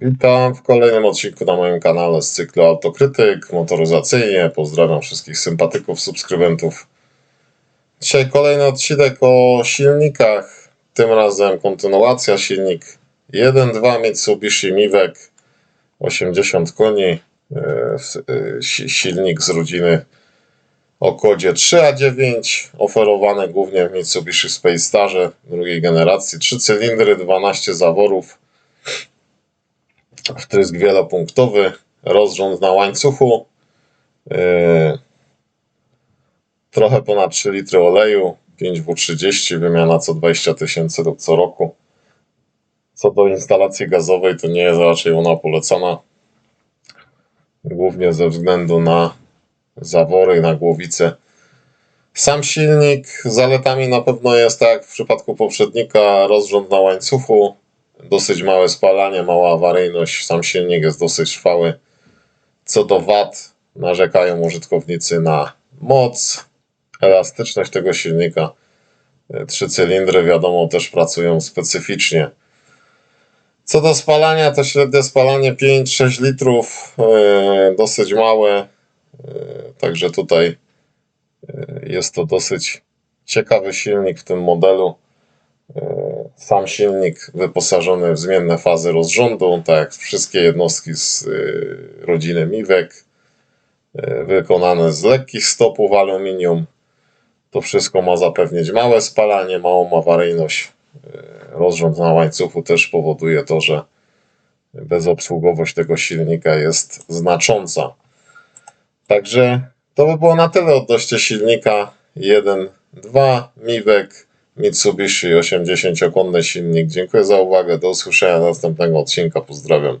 Witam w kolejnym odcinku na moim kanale z cyklu Autokrytyk motoryzacyjnie. Pozdrawiam wszystkich sympatyków, subskrybentów. Dzisiaj kolejny odcinek o silnikach. Tym razem kontynuacja silnik 1.2 Mitsubishi Miwek 80 koni. e, e, si- Silnik z rodziny o kodzie 3A9, oferowany głównie w Mitsubishi Space Starze drugiej generacji. Trzy cylindry, 12 zaworów wtrysk wielopunktowy, rozrząd na łańcuchu, yy, trochę ponad 3 litry oleju, 5W30, wymiana co 20 tysięcy lub co roku. Co do instalacji gazowej, to nie jest raczej ona polecana, głównie ze względu na zawory, na głowice. Sam silnik zaletami na pewno jest, tak jak w przypadku poprzednika, rozrząd na łańcuchu, dosyć małe spalanie, mała awaryjność. Sam silnik jest dosyć trwały. Co do wad, narzekają użytkownicy na moc, elastyczność tego silnika. Trzy cylindry, wiadomo, też pracują specyficznie. Co do spalania, to średnie spalanie 5-6 litrów, e, dosyć małe. E, Także tutaj e, jest to dosyć ciekawy silnik w tym modelu. Sam silnik wyposażony w zmienne fazy rozrządu, tak jak wszystkie jednostki z y, rodziny Miwek, y, wykonane z lekkich stopów aluminium. To wszystko ma zapewnić małe spalanie, małą awaryjność. Y, Rozrząd na łańcuchu też powoduje to, że bezobsługowość tego silnika jest znacząca. Także to by było na tyle odnośnie silnika 1.2 Miwek Mitsubishi 80-konny silnik. Dziękuję za uwagę. Do usłyszenia następnego odcinka. Pozdrawiam.